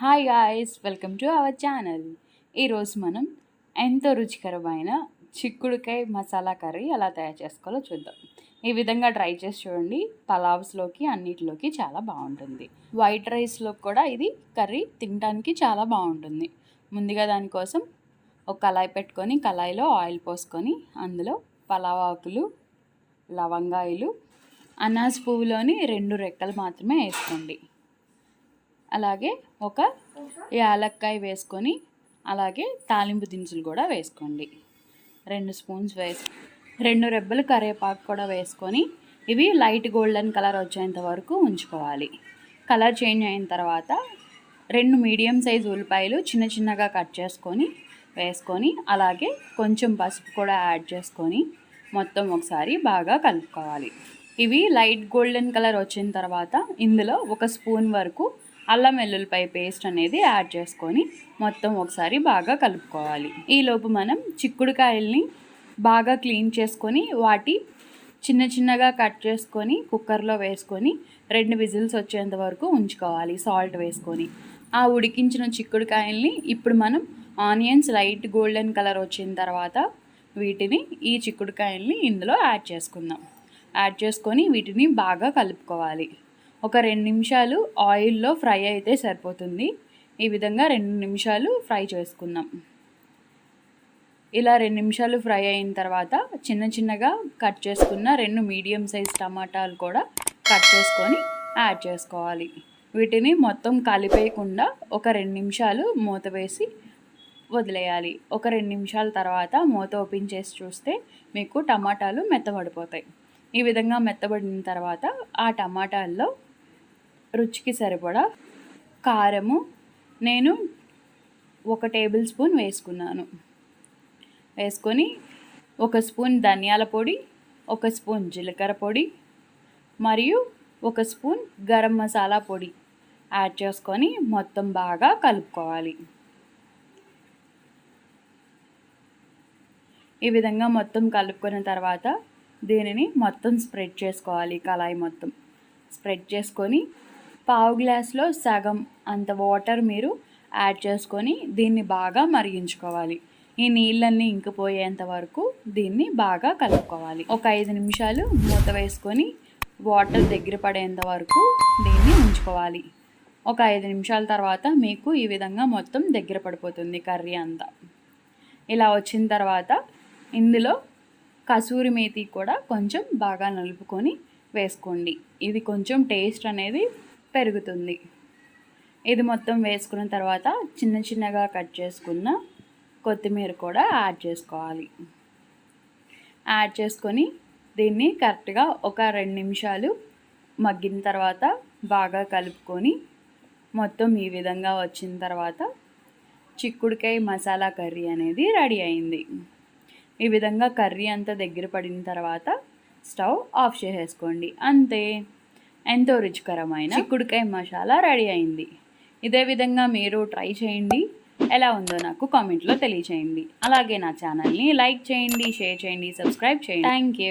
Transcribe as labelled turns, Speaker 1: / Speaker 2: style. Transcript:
Speaker 1: Hi guys welcome to our channel ఈరోజు మనం ఎంతో రుచికరమైన చిక్కుడుకాయ మసాలా కర్రీ ఎలా తయారు చేసుకోవాలో చూద్దాం. ఈ విధంగా ట్రై చేసి చూడండి. పలావ్స్లోకి అన్నిటిలోకి చాలా బాగుంటుంది. వైట్ రైస్లో కూడా ఇది కర్రీ తినడానికి చాలా బాగుంటుంది. ముందుగా దానికోసం ఒక కళాయి పెట్టుకొని కళాయిలో ఆయిల్ పోసుకొని అందులో పలావ్ ఆకులు లవంగాయలు అనాస్ పువ్వులోని రెండు రెక్కలు మాత్రమే వేసుకోండి. అలాగే ఒక యాలక్కాయ వేసుకొని అలాగే తాలింపు దినుసులు కూడా వేసుకోండి. రెండు స్పూన్స్ వేసి రెండు రెబ్బలు కరివేపాకు కూడా వేసుకొని ఇవి లైట్ గోల్డెన్ కలర్ వచ్చేంత వరకు ఉంచుకోవాలి. కలర్ చేంజ్ అయిన తర్వాత రెండు మీడియం సైజ్ ఉల్లిపాయలు చిన్న చిన్నగా కట్ చేసుకొని వేసుకొని అలాగే కొంచెం పసుపు కూడా యాడ్ చేసుకొని మొత్తం ఒకసారి బాగా కలుపుకోవాలి. ఇవి లైట్ గోల్డెన్ కలర్ వచ్చిన తర్వాత ఇందులో ఒక స్పూన్ వరకు అల్లం వెల్లుల్లిపాయ పేస్ట్ అనేది యాడ్ చేసుకొని మొత్తం ఒకసారి బాగా కలుపుకోవాలి. ఈలోపు మనం చిక్కుడుకాయల్ని బాగా క్లీన్ చేసుకొని వాటి చిన్న చిన్నగా కట్ చేసుకొని కుక్కర్లో వేసుకొని రెండు విజిల్స్ వచ్చేంత వరకు ఉంచుకోవాలి సాల్ట్ వేసుకొని. ఆ ఉడికించిన చిక్కుడుకాయల్ని ఇప్పుడు మనం ఆనియన్స్ లైట్ గోల్డెన్ కలర్ వచ్చిన తర్వాత వీటిని ఈ చిక్కుడుకాయల్ని ఇందులో యాడ్ చేసుకుందాం. యాడ్ చేసుకొని వీటిని బాగా కలుపుకోవాలి. ఒక రెండు నిమిషాలు ఆయిల్లో ఫ్రై అయితే సరిపోతుంది. ఈ విధంగా రెండు నిమిషాలు ఫ్రై చేసుకుందాం. ఇలా రెండు నిమిషాలు ఫ్రై అయిన తర్వాత చిన్న చిన్నగా కట్ చేసుకున్న రెండు మీడియం సైజ్ టమాటాలు కూడా కట్ చేసుకొని యాడ్ చేసుకోవాలి. వీటిని మొత్తం కలిపేయకుండా ఒక రెండు నిమిషాలు మూత వేసి వదిలేయాలి. ఒక రెండు నిమిషాల తర్వాత మూత ఓపెన్ చేసి చూస్తే మీకు టమాటాలు మెత్తబడిపోతాయి. ఈ విధంగా మెత్తబడిన తర్వాత ఆ టమాటాల్లో రుచికి సరిపడా కారము నేను ఒక టేబుల్ స్పూన్ వేసుకున్నాను. వేసుకొని ఒక స్పూన్ ధనియాల పొడి ఒక స్పూన్ జీలకర్ర పొడి మరియు ఒక స్పూన్ గరం మసాలా పొడి యాడ్ చేసుకొని మొత్తం బాగా కలుపుకోవాలి. ఈ విధంగా మొత్తం కలుపుకున్న తర్వాత దీనిని మొత్తం స్ప్రెడ్ చేసుకోవాలి. కళాయి మొత్తం స్ప్రెడ్ చేసుకొని పావు గ్లాస్లో సగం అంత వాటర్ మీరు యాడ్ చేసుకొని దీన్ని బాగా మరిగించుకోవాలి. ఈ నీళ్ళన్నీ ఇంకిపోయేంత వరకు దీన్ని బాగా కలుపుకోవాలి. ఒక ఐదు నిమిషాలు మూత వేసుకొని వాటర్ దగ్గర పడేంత వరకు దీన్ని ఉంచుకోవాలి. ఒక ఐదు నిమిషాల తర్వాత మీకు ఈ విధంగా మొత్తం దగ్గర పడిపోతుంది కర్రీ అంతా. ఇలా వచ్చిన తర్వాత ఇందులో కసూరి మేతి కూడా కొంచెం బాగా నలుపుకొని వేసుకోండి. ఇది కొంచెం టేస్ట్ అనేది పెరుగుతుంది. ఇది మొత్తం వేసుకున్న తర్వాత చిన్న చిన్నగా కట్ చేసుకున్న కొత్తిమీర కూడా యాడ్ చేసుకోవాలి. యాడ్ చేసుకొని దీన్ని కరెక్ట్గా ఒక రెండు నిమిషాలు మగ్గిన తర్వాత బాగా కలుపుకొని మొత్తం ఈ విధంగా వచ్చిన తర్వాత చిక్కుడుకాయ మసాలా కర్రీ అనేది రెడీ అయింది. ఈ విధంగా కర్రీ అంతా దగ్గర పడిన తర్వాత స్టవ్ ఆఫ్ చేసేసుకోండి. అంతే. ఎంతో రుచికరమైన చిక్కుడుకాయ మసాలా రెడీ అయింది. ఇదే విధంగా మీరు ట్రై చేయండి. ఎలా ఉందో నాకు కామెంట్లో తెలియచేయండి. అలాగే నా ఛానల్ని లైక్ చేయండి షేర్ చేయండి సబ్స్క్రైబ్ చేయండి. Thank you.